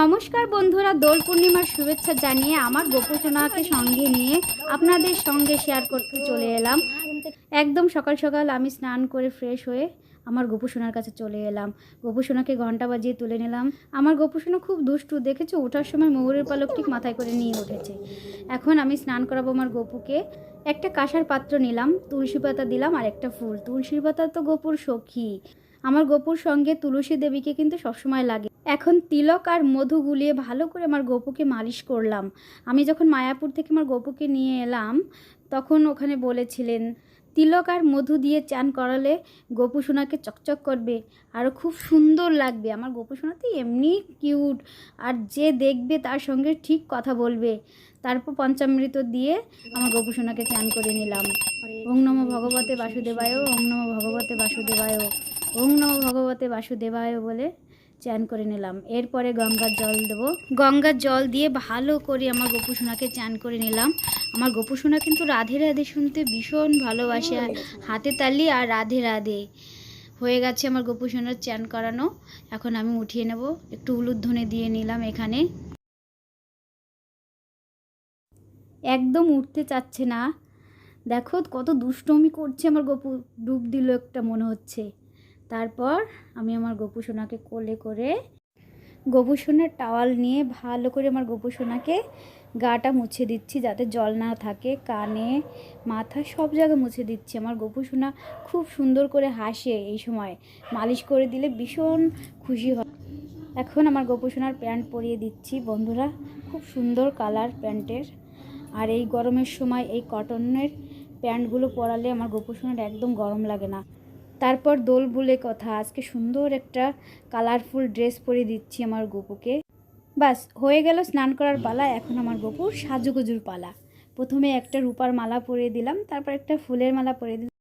নমস্কার বন্ধুরা, দোল পূর্ণিমার শুভেচ্ছা জানিয়ে আমার গোপসোনাকে সঙ্গে নিয়ে আপনাদের সঙ্গে শেয়ার করতে চলে এলাম। একদম সকাল সকাল আমি স্নান করে ফ্রেশ হয়ে আমার গোপুসোনার কাছে চলে এলাম। গোপুসোনাকে ঘণ্টা বাজিয়ে তুলে নিলাম। আমার গোপুসোনা খুব দুষ্টু, দেখেছ? ওঠার সময় ময়ূরের পালক ঠিক মাথায় করে নিয়ে উঠেছে। এখন আমি স্নান করাবো আমার গপুকে। একটা কাঁসার পাত্র নিলাম, তুলসী পাতা দিলাম আর একটা ফুল। তুলসী পাতা তো গোপুর সখী। আমার গোপুর সঙ্গে তুলসী দেবীকে কিন্তু সবসময় লাগে। এখন তিলক আর মধু গুলিয়ে ভালো করে আমার গোপুকে মালিশ করলাম। আমি যখন মায়াপুর থেকে আমার গোপুকে নিয়ে এলাম, তখন ওখানে বলেছিলেন, তিলক আর মধু দিয়ে চান করালে গোপু সোনাকে চকচক করবে আরও খুব সুন্দর লাগবে। আমার গোপু সোনা তো এমনি কিউট আর যে দেখবে তার সঙ্গে ঠিক কথা বলবে। তারপর পঞ্চামৃত দিয়ে আমার গোপু সোনাকে চান করে নিলাম। ওং নম ভগবতে বাসুদেবায় ওং নম ভগবতে বাসুদেবায়। ওং নম ভগবতে বাসুদেবায় বলে চান করে নিলাম। এরপরে গঙ্গার জল দেবো। গঙ্গার জল দিয়ে ভালো করে আমার গোপুসোনাকে চান করে নিলাম। আমার গোপুসোনা কিন্তু রাধে রাধে শুনতে ভীষণ ভালোবাসে। হাতে তালি আর রাধে রাধে। হয়ে গেছে আমার গোপুসোনার চান করানো। এখন আমি উঠিয়ে নেব। একটু উলুধ্বনি দিয়ে নিলাম এখানে। একদম উঠতে চাচ্ছে না। দেখো কত দুষ্টমি করছে আমার গপু। ডুব দিল একটা মনে হচ্ছে। তারপর আমি আমার গপু সোনাকে কোলে করে গপু সোনার টাওয়াল নিয়ে ভালো করে আমার গপু সোনাকে গাটা মুছে দিচ্ছি যাতে জল না থাকে, কানে, মাথা সব জায়গায় মুছে দিচ্ছি। আমার গপু সোনা খুব সুন্দর করে হাসে এই সময়। মালিশ করে দিলে ভীষণ খুশি হয়। এখন আমার গপু সোনার প্যান্ট পরিয়ে দিচ্ছি। বন্ধুরা, খুব সুন্দর কালার প্যান্টের। আর এই গরমের সময় এই কটনের প্যান্টগুলো পরালে আমার গপু সোনার একদম গরম লাগে না। তারপর দোল বলে কথা। আজকে সুন্দর একটা কালারফুল ড্রেস পরে দিচ্ছি আমার গপুকে। বাস, হয়ে গেল স্নান করার পালা, এখন আমার গপুর সাজুগুজুর পালা। প্রথমে একটা রূপার মালা পরে দিলাম, তারপর একটা ফুলের মালা পরে দিলাম।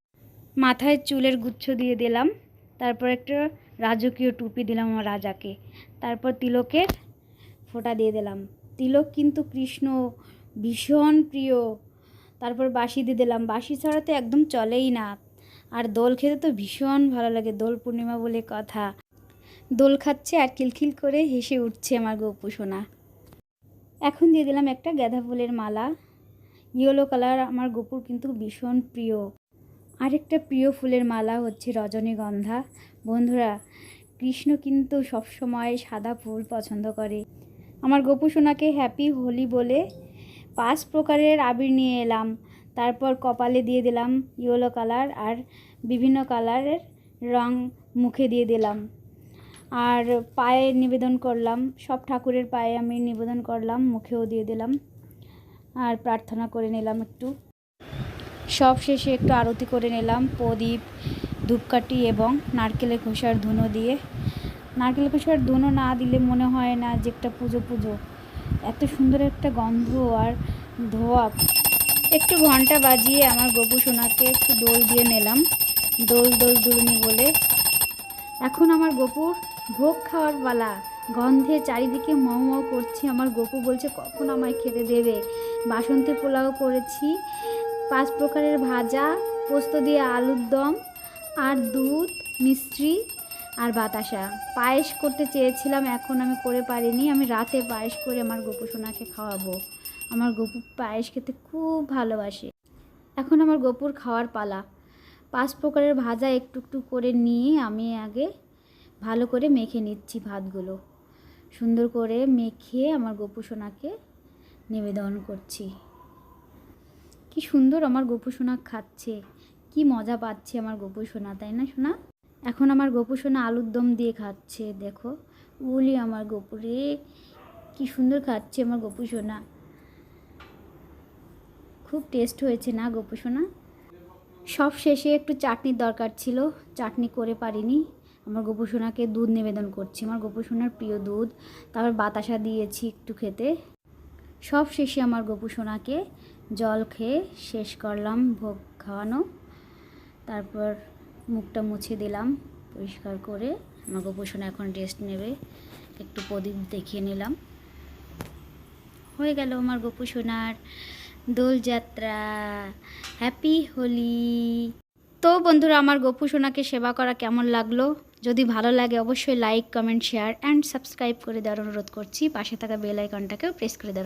মাথায় চুলের গুচ্ছ দিয়ে দিলাম, তারপর একটা রাজকীয় টুপি দিলাম আমার রাজাকে। তারপর তিলকের ফোঁটা দিয়ে দিলাম। তিলক কিন্তু কৃষ্ণ, ভীষণ প্রিয়। তারপর বাঁশি দিয়ে দিলাম। বাঁশি ছাড়া তো একদম চলেই না। আর দোল খেতে তো ভীষণ ভালো লাগে, দোল পূর্ণিমা বলে কথা। দোল খাচ্ছে আর খিলখিল করে হেসে উঠছে আমার গপু সোনা। এখন দিয়ে দিলাম একটা গাঁদা ফুলের মালা। ইয়েলো কালার আমার গপুর কিন্তু ভীষণ প্রিয়। আরেকটা প্রিয় ফুলের মালা হচ্ছে রজনীগন্ধা। বন্ধুরা, কৃষ্ণ কিন্তু সবসময় সাদা ফুল পছন্দ করে। আমার গপু সোনাকে হ্যাপি হোলি বলে পাঁচ প্রকারের আবির নিয়ে এলাম। তারপর কপালে দিয়ে দিলাম ইয়েলো কালার আর বিভিন্ন কালারের রং মুখে দিয়ে দিলাম। আর পায়ে নিবেদন করলাম, সব ঠাকুরের পায়ে আমি নিবেদন করলাম, মুখেও দিয়ে দিলাম আর প্রার্থনা করে নিলাম একটু। সব শেষে একটু আরতি করে নিলাম, প্রদীপ, ধূপকাঠি এবং নারকেলের খোসার ধুনো দিয়ে। নারকেল খোসার ধুনো না দিলে মনে হয় না যে একটা পুজো পুজো। এত সুন্দর একটা গন্ধ আর ধোয়া একটু ঘণ্টা বাজিয়ে আমার গপু সোনাকে একটু দোল দিয়ে নিলাম। দোল দোল দুলনি বলে, এখন আমার গপুর ভোগ খাওয়ার পালা। গন্ধে চারিদিকে মহ করছে। আমার গপু বলছে, কখন আমায় খেতে দেবে? বাসন্তী পোলাও করেছি, পাঁচ প্রকারের ভাজা, পোস্ত দিয়ে আলুর দম, আর দুধ, মিষ্টি আর বাতাসা। পায়েস করতে চেয়েছিলাম, এখন আমি করে পারিনি। আমি রাতে পায়েস করে আমার গপু সোনাকে খাওয়াবো। আমার গপু পায়েস খেতে খুব ভালোবাসে। এখন আমার গপুর খাওয়ার পালা। পাঁচ প্রকারের ভাজা একটু একটু করে নিয়ে আমি আগে ভালো করে মেখে নিচ্ছি ভাতগুলো। সুন্দর করে মেখে আমার গপু সোনাকে নিবেদন করছি। কি সুন্দর আমার গপু সোনা খাচ্ছে। কি মজা পাচ্ছে আমার গপু সোনা, তাই না সোনা? এখন আমার গপু সোনা আলুর দম দিয়ে খাচ্ছে, দেখো। বলি আমার গপুরে কি সুন্দর খাচ্ছে আমার গপু সোনা। খুব টেস্ট হয়েছে না গপু সোনা সব শেষে একটু চাটনির দরকার ছিল, চাটনি করে পারিনি। আমার গপু সোনাকে দুধ নিবেদন করছি, আমার গপু সোনার প্রিয় দুধ। তারপর বাতাসা দিয়েছি একটু খেতে। সব শেষে আমার গপু সোনাকে জল খেয়ে শেষ করলাম ভোগ খাওয়ানো। তারপর মুখটা মুছে দিলাম পরিষ্কার করে। আমার গপু সোনা এখন রেস্ট নেবে। একটু প্রদীপ দেখিয়ে নিলাম। হয়ে গেল আমার গপু সোনার দোলযাত্রা হ্যাপি হোলি তো বন্ধুরা, আমার গপু সোনাকে সেবা করা কেমন লাগল? যদি ভালো লাগে, অবশ্যই like comment share and subscribe করে দেওয়ার অনুরোধ করছি। পাশে থাকা বেল আইকনটাকেও প্রেস করে দেওয়ার